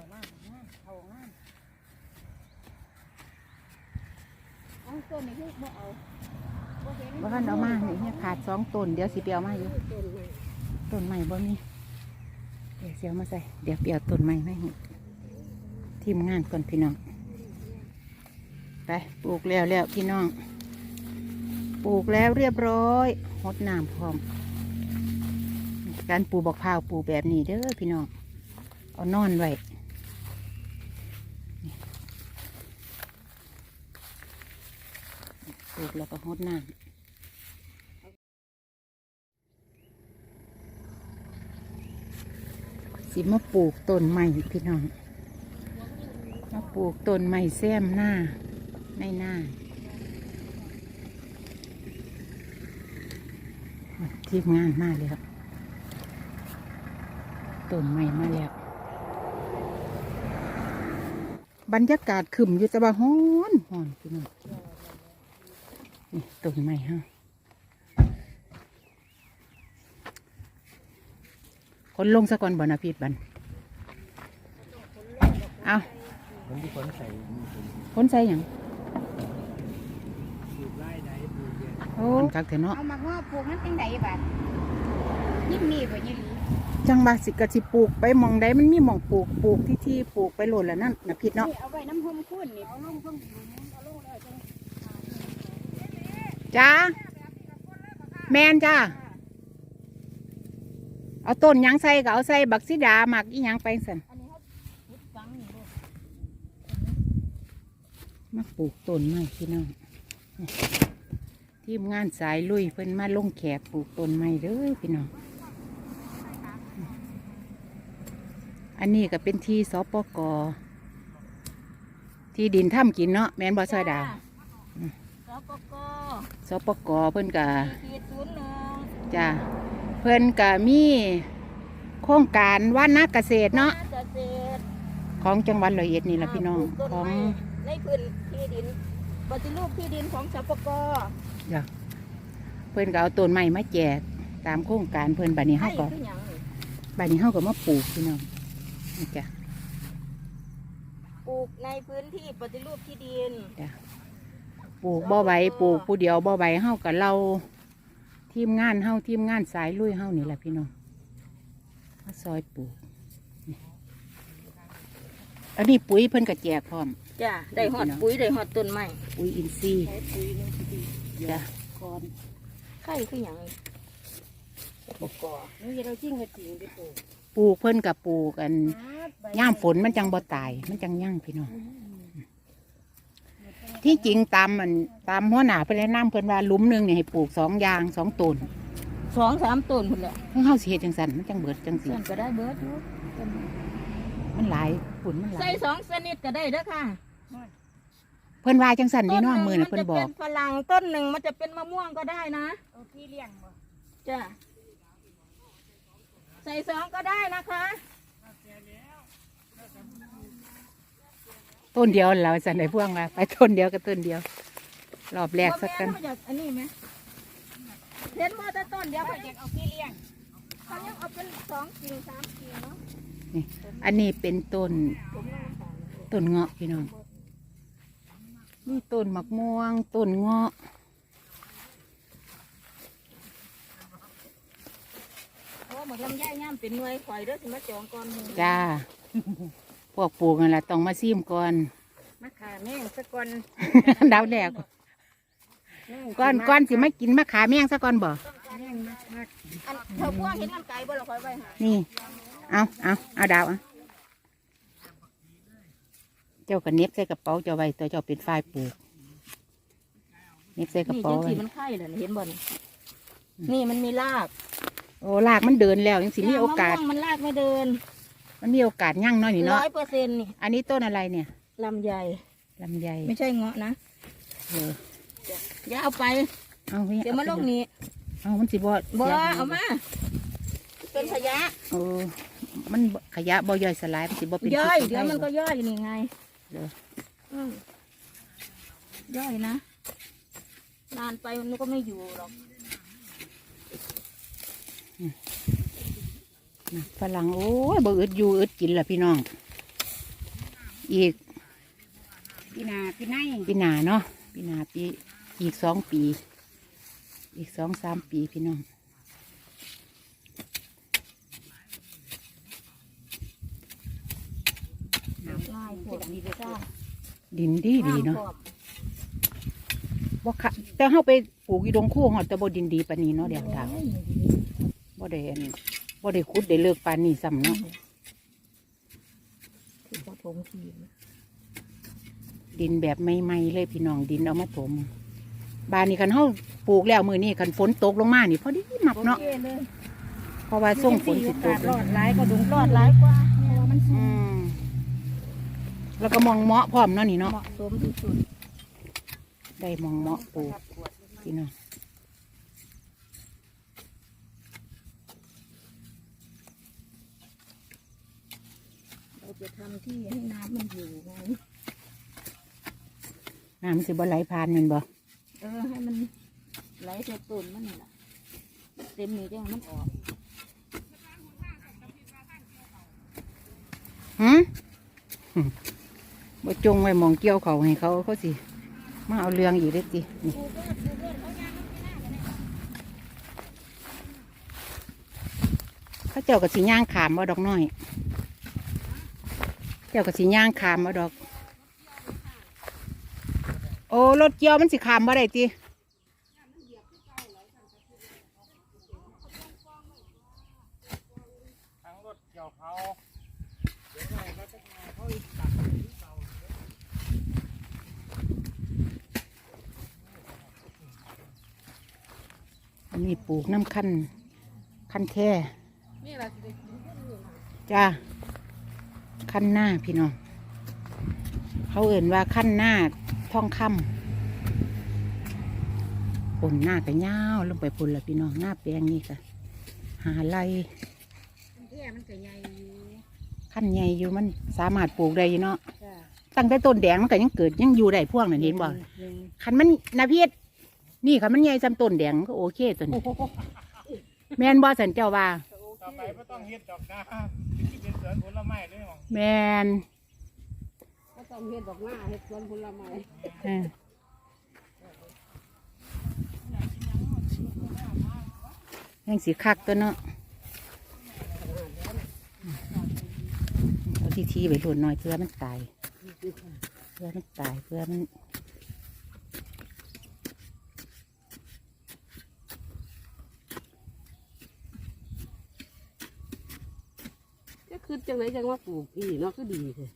แล้วมากงานเอางานเอาต้นนี้คือบ่เอาบ่เห็นบ่ทันเอามานี่เนี่ยขาดสองต้นเดี๋ยวสิไปเอามาอยู่ต้นใหม่บ่มีเดี๋ยวสิเอามาใส่เดี๋ยวไปเอาต้นใหม่มาให้ทีมงานก่อนพี่น้องไปปลูกแล้วแล้วพี่น้อง ปลูกแล้วเรียบร้อยหดน้ำพร้อม การปลูกบอกพร้าวปลูกแบบนี้เด้อพี่น้อง เอานอนไว้นี่ป ลูกแล้วก็หดน้ำสิมาปลูกต้นใหม่พี่น้อง มาปลูกต้นใหม่แซมหน้าในหน้าทีมงานมาแล้วต้นใหม่มาแล้ว บรรยากาศขึ้นอยู่แต่ว่าฮ้อนฮ้อนพี่น้อง นี่ต้นใหม่ฮะคนลงสะก่อนบ่นะพี่บันเอาผมที่คนใส่คนใส่หยังสูบไล่ได้ปลูกเยอะโอ้คักเถอะเนาะเอามางอปลูกมันจังไดบัดยิ่งมีบ่ยี่หลีจังบาสิกะสิปลูกไปหมองใดมันมีหมองปลูกปลูกที่ที่ปลูกไปโหล่นแล้วนั่นนะพี่เนาะนี่เอาไว้น้ำหอมคุ้นนี่เอาลงเพิ่งหลุมเอาลงแล้ว จ้าแมนจ้าเอาต้นยังใส่ก็เอาใส่บักซิดาหมักอีหยังไปสันอักมาปลูกต้นไม้พี่น้องทีมงานสายลุยเพิ่นมาลงแขกปลูกต้นไม้เด้อพี่น้องอันนี้ก็เป็นที่สปกที่ดินถ้ำกินเนาะแมนบอซอยดา สปกสปกเพิ่นก็ขีดศูนย์หนึ่งจ้าเพิ่นก็มีโครงการว่านนาเกษตรเนาะเกษตรของจังหวัดร้อยเอ็ดนี่แหละพี่น้องปลูกต้นของไม้ในพื้นที่ดินปฏิรูปที่ดินของสปกเพิ่นก็เอาต้นไม้มาแจกตามโครงการเพิ่นบัดนี้ให้เฮาก็คือหยังนี่บัดนี้เฮาก็มาปลูกพี่น้องนี่จ้ะปลูกในพื้นที่ปฏิรูปที่ดิน ปลูกบ่ไหวปลูกผู้เดียวบ่ไหวเฮาก็เราทีมงานเฮาทีมงานสายลุยเฮานี่แหละพี่น้องมาซอยปลูกนี่อันนี้ปุ๋ยเพิ่นก็แจกพร้อมจ้ะได้หอดปุ๋ยได้หอดต้นไม้ปุ๋ยอินทรีย์ใช้ปุ๋ยนี่ดีจ้ะก่อนไข่คือหยังนี่สปกนี่เราจริงกับจริงไปปลูกปลูกเพิ่นกับปลูกกันย่ามฝนมันจังบ่ตาย มันจังยั่งพี่น้อง ที่จริงตามมันตามหัวหน้าเพิ่นแนะนำเพิ่นว่าหลุมหนึงเนี่ยให้ปลูกสองอยางสองต้นสองสามต้นพุ่นแหละเพิ่งเฮาสิเฮ็ดจังซั่นมันจังเบิดจังสิส่วนก็ได้เบิดอยู่มันหลายฝุ่นมันหลาใส่ยสองชนิดก็ได้เด้อค่ะเพิ่นว่าจังซั่นนี่เนาะต้หมื้อน่ะเพิ่นบอกมัจะเป็นฝรั่งต้นหนึ่งมันจะเป็นมะม่วงก็ได้นะพี่เลี้ยงบ่จ้ะใส่สองก็ได้นะคะ ต้นเดียวแล้วซั่นได้พวงว่าไปต้นเดียวก็ต้นเดียว รอบแรกสักกันบ่แม่เขาอยากอันนี้ไหมเห็นว่าแต่ต้นเดียวเขาอยากเอาพี่เลี้ยงเขายังเอาเป็นสองกิ่งสามกิ่งเนาะนี่อันนี้เป็นต้นผมนั่งถามเลยต้นเงาะพี่น้องนี่ต้นมะม่วงต้นเงาะเพราะว่าหมดลำไยย่ามเป็นหน่วยข่อยเด้อสิมาจองก่อนหมู่จ้า พวกปลูกนั่นแหละต้องมาซิมก่อนมาขาแม่งสักก่อนดาวแดกก่อนก่อนสิมากินมะขามแมงซะก่อนบ่อันเธอพวกเห็นกันไก่บ่ละข่อยไว้หานี่ เอาเอาเอาดาวเอาเจ้าก็เน็บใส่กระเป๋าเจ้าไว้ตัวเจ้าเป็นฝ่ายปลูกเน็บใส่กระนี่เป๋าจังไว้สีมันไข่เหรอเห็นบ่นี่นี่มันมีรากโอ้ลากมันเดินแล้วยังสิมีโอกาส มะม่วงมันรากไม่เดิน มันมีโอกาสยั่งน้อยนี่ร้เนาะอยเปอร์เซ็นต์นี่อันนี้ต้นอะไรเนี่ยลำไยลำไยไม่ใช่เงาะนะเอออย่าเอาไป เอาเฮ้เดี๋ยวมาลงนี้เอามันสิบ่บ่สียเอามา เป็นขยะเออมันบ่ขยะบ่ย่อยสลายมันสิบ่เป็นย่อย พิษเดี๋ยวมันก็ได้ย่อยนี่ไงเด้ออืมย่อยนะนานไปมันก็ไม่อยู่หรอกน่ะ ฝรั่งโอ้ยบ่อึดอยู่อึดกินล่ะพี่น้อง อีกปีหนาปีในปีหนาเนาะปีหนาปีอีกสองปี อีกสองสามปีพี่น้องน้ำลายพวกนี้จ้าดินดีดีเนาะบ่ค่ะแต่เฮาไปปลูกอีดงคู่หอดแต่บ่ดินดีปานนี้เนาะเดี๋ยวถามบ่ได้อัน บ่ได้ขุดได้เลิกปานนี้ซ้ำเนาะคือผสมทีดินแบบใหม่ๆเลยพี่น้องดินเอามาถมบ้านนี้คันเฮาปลูกแล้วมื้อนี้คันฝนตกลงมานี่พอดีมักเนาะโอคเลยเพราะว่าส่งฝนสิตกรอดหลายก็ดุงรอดหลายกว่าเพราะว่ามันอืมแล้วก็มองเหมาะพร้อมเนาะนี่เนาะเหมาะสมที่สุดได้มองเหมาะปลูกพี่น้อง เรา จะทำที่ให้น้ำมันอยู่ไงน้ำสิบ่ไหลผ่านแมันบ่เออให้มันไหลใส่ต้นมันนี่แหละเต็มนี่จังมันออกหืมบ่จงไว้หมองเกี่ยวเขาให้เขาเขาสิ มาเอาเรื่องอีกได้อตินี่เขาเจ้ากับสีย่างขามบ่ดอกน้อย เจ้ากับสีย่างขามบ่ดอก โอ้รถเกี่ยวมันสิขามบ่ได้ติทั้งรถเกี่ยวเขาอันนี้ปลูกน้ำขั้นขั้นแค่นี่แหละสิได้กินจ้า ขั้นหน้าพี่น้องเขาเอ่นว่าขั้นหน้าท่องคำปนหน้าก็ยาวลงไปปนละพี่น้องหน้าแปลงนี่ค่ะ หาไรแค่มันก็ใหญ่อยู่ขั้นใหญ่อยู่มันสามารถปลูกได้อยู่เนาะจ้าตั้งแต่ต้นแดงมันก็ยังเกิดยังอยู่ได้พวกนั่นเห็นบ่คันมันนาพีดนี่คันมันใหญ่จำต้นแดงก็โอเคตัวนี้แม่นบ่สันเจ้าว่าต่อไปไม่ต้องเฮ็ดดอกนะที่เป็น สวนผลไม้เลยของแม่นก็ต้องเฮ็ดดอกหน้าเฮ็ดสวนผลไม้เออยังสีคักตัวเนาะเอาที่ทีไปหล่นหน่อยเพื่อมันตายเพื่อมันตายเพื่อมัน คือจังไหนจังว่าปลูกพี่เนาะก็ดีเลย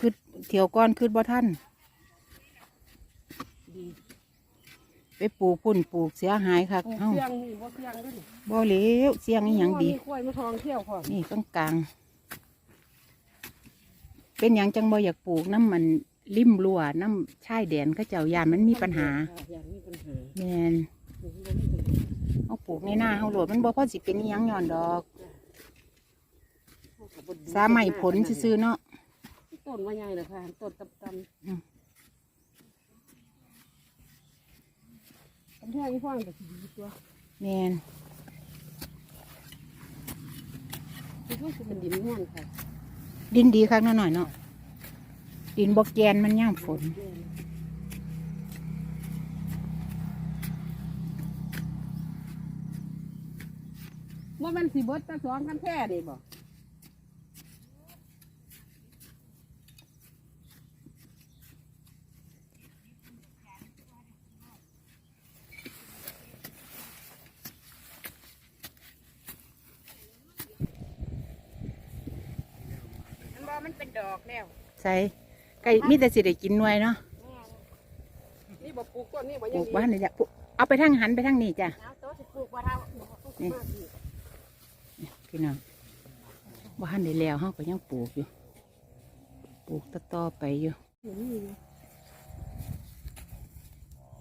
คือเที่ยวก้อนคือบ่ท่านดีไปปลูกปุ่นปลูกเสียหายคักปลูกเอ้าเสียงนี่บ่เสียงด้วยนี่บ่เหลวเสียงอีหยังดี มีกล้วยมาทองเที่ยวพร้อมนี่กลางกลางๆเป็นหยังจังบ่อยากปลูกน้ำมันริมรั้วน้ำชายแดนเขาเจ้ายานมันมีปัญหาอย่างนี้ปัญหาแมนเอาปลูกในหน้าเอาโหลดมันบ่พอสิเป็นอิหยังย้อนดอก สาใหม่ผลซื่อๆเนาะต้นว่าใหญ่เลยค่ะต้นตำตอืมำกำแพงอีฟ้างแต่สีดีตัวแมนคือว่าสิเป็นดินแห้งค่ะดินดีคักหน่อยๆเนาะดินบ่แกนมันย่ามฝน ว่ามันสีบดตะสองกันแท้นี่บ่มันบ่มันเป็นดอกแล้ว ใส่ไก่มีแต่สิได้กินหน่วยเนาะนี่บ่ปลูกต้นนี่บ่ปยัลูงกบ้านนี่จ้ะปลูกเอาไปทางหันไปทางนี้จ้ะเอาโต๊ะสิปลูกบ่เท่าต้องสิมาอีกพี่น้องบ้านได้แล้วเฮาก็ยังปลูกอยู่ ปลูกต่อๆไปอยู่อยู่นี่นะ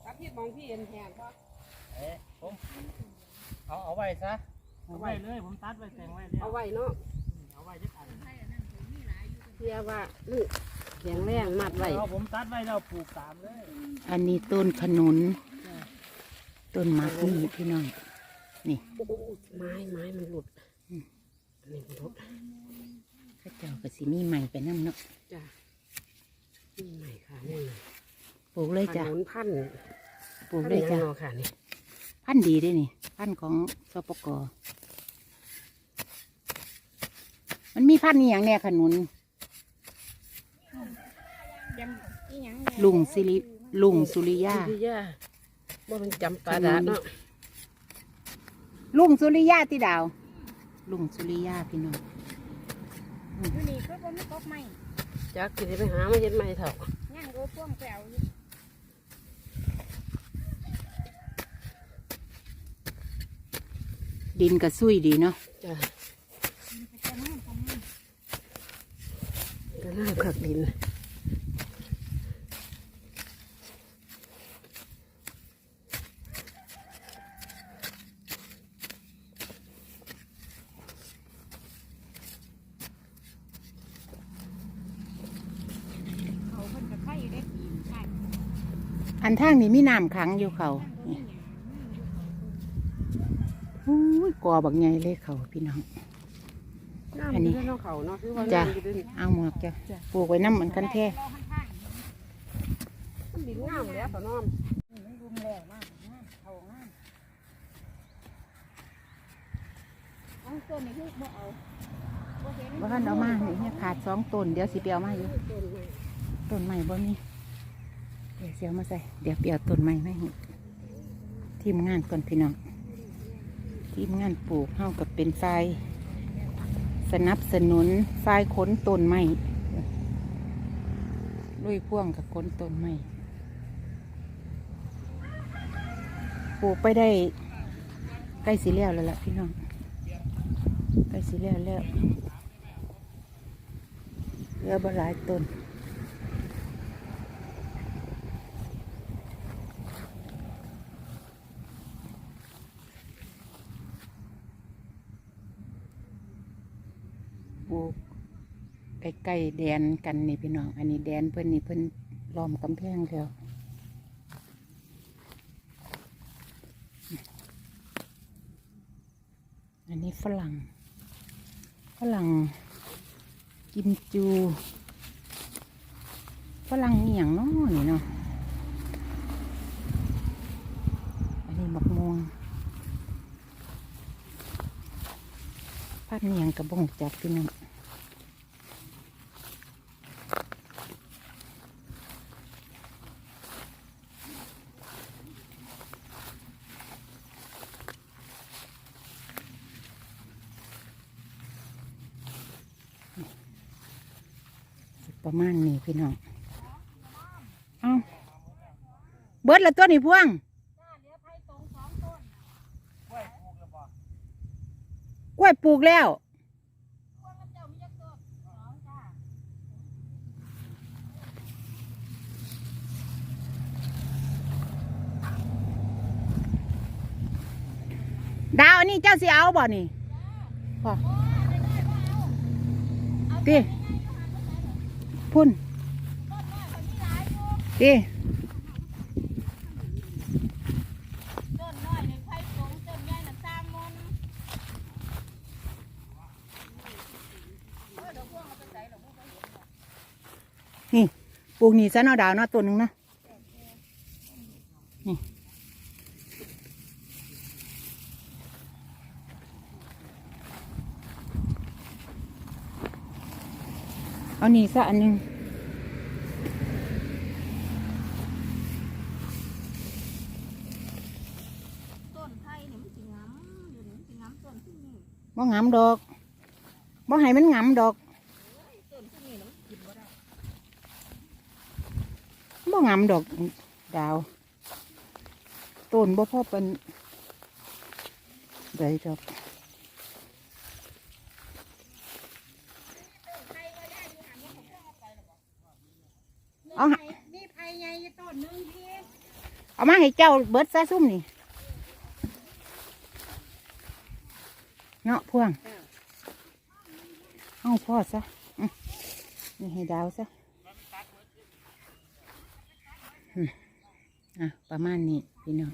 ถ้าพี่มองพี่เห็นแหงบ่เอ๊ะผมเอาเอาไว้ซะ เอาไว้เลย ผมตัดไว้แต่งไว้แล้วเอาไว้เนาะเอาไว้จักอัน เพียว่าลูกแข็งแรงมัดไว้ เอาผมตัดไว้แล้วปลูกตามเลยอันนี้ต้นขนุน ต้นหมากนี่พี่น้องนี่โอ้โหไม้ไม้มันหลุดอืม อันนี้มันหลุดข้าเจ้าก็สิมีใหม่ไปนั่นเนาะจ้ะนี่ใหม่ค่ะนี่ปลูกเลยจ้ะขนุนพันธุ์ปลูกเลยจ้ะพันธุ์งค่ะนี่พันธุ์ดีเด้วยนี่ พันธุ์ของสปกมันมีพันธุ์นี่อย่างแน่ขนุนยังอีหยัง ลุงสิริลุงสุริยาพี่ย่าว่ามันจำปาดาเนาะลุงสุริยาที่ดาว ลุงสุริยาพี่น้องอยู่นี่คือบ่มีกกไม้จักสิได้ไปหามาเย็นใหม่เถอะย่างโอ้พ่วงแปลวอยู่ดินกระซุยดีเนาะจ้ะไปเจอน้ำของมันก็น่าขักดิน เขาเพิ่นก็ไข่อยู่ได้ปีนใช่ อันทางนี้มีน้ำขังอยู่เขานี่อุ้ยกอบักใหญ่เลยเขาพี่น้องน้ำอันนี้ที่น้องเขาเนาะคือว่าจ้ะน้ำอยู่ด้วยนี่เอาหมวกจ้ะปลูกไว้น้ำเหมือนกันแท้รอข้างมันดินงามแล้วต่อน้อมๆนี่มันรุมแล้วมากงามเขางามเอาต้นนี้คือบ่เอาบ่เห็นว่าท่านเอามานี่เนี่ยขาดสองต้นเดี๋ยวสิเปียวมาอยู่ต้นไม้ต้นใหม่บ่มี เสียวมาใส่ เดี๋ยวเปียวต้นใหม่ไม่ห้ทีมงานก่อนพี่น้อง ทีมงานปลูกเฮากับเป็นไฟสนับสนุนไฟขนต้นไม้ลุยพ่วงกับขนต้นไม้ปลูกไปได้ใกล้สิแล้วแล้วล่ะพี่น้องใกล้สิแล้วแล้วเหลือบหลายต้น ปลูกใก ล้แดนกันนี่พี่น้อง อันนี้แดนเพิ่นนี่เพิ่นล้อมกำแพงแล้วอันนี้ฝรั่ง ฝรั่งกิมจู ฝรั่งนี่อย่างน้อนี่เนาะ อันนี้บักม่วงพัดเนียงกระบงจากพี่น้อง ประมาณนี้พี่น้อง เอาเบิดละตัวนี่พ่วงกล้วยปลูกแล้วดาวนนี้เจ้าสิเอาบ่นี่พอตี พุ่นดีนน้อยนี่ไผ่ตรงต้นใหญ่น่ะสามมนนี่ปลูกนี่ซะนาดาวเนาะตัวหนึงเนาะ เอานี่ซะอันหนึงต้นไผ่นี่มันสิงํอยู่นี่มันสิงํต้นที่นี่บ่งามดอกบ่ให้มันงามดอกต้นที่นี่น่ะมันกินบ่ได้บ่งามดอกดาวต้นบ่พอเป็นใดดอกเอาหา นี่ไผ่ใหญ่อยู่ต้นหนึงพี่ เอามาให้เจ้าเบิดซะซุ่มนี่ เนาะพวง เอาพ่อซะนี่ให้ดาวซะอะ ประมาณนี้พี่น้อง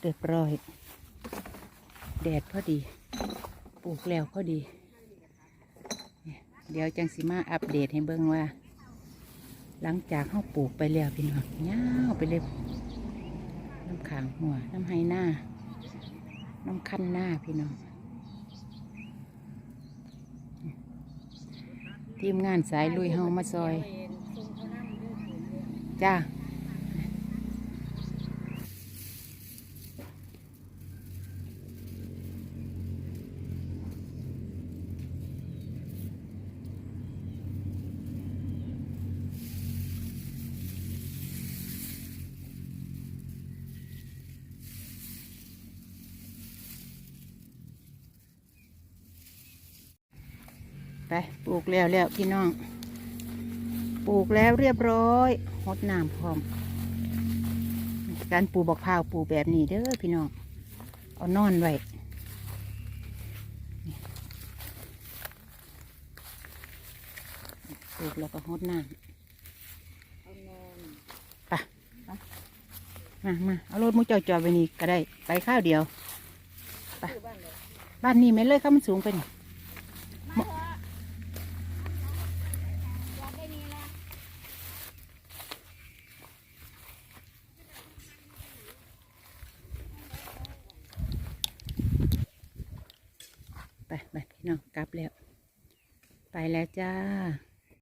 เรียบร้อย แดดพอดี ปลูกแล้วพอดีเนี่ยเดี๋ยวจังสิมาอัปเดตให้เบิ่งว่า หลังจากเข้าปลูกไปแล้วพี่น้องยาไปเลยน้ำขางหัว น้ำไฮหน้า น้ำคั้นหน้าพี่น้อง ทีมงานสายลุยเฮามาซอย จ้า ไปปลูกแล้วแล้วพี่น้อง ปลูกแล้วเรียบร้อยหดน้ำพร้อม การปลูกบักพาวปลูกแบบนี้เด้อพี่น้อง เอานอนไว้ปลูกแล้วก็หดน้ำไปมามาเอารถมุกเจ้าจอไปนี่ก็ได้ ไปข้าวเดียว ไป บ้านนี้ไม่เลยข้ามันสูงไปนี่ มาเถอะอยากได้นี่ละ ไปไปพี่น้องกลับแล้ว ไป แล้วจ้า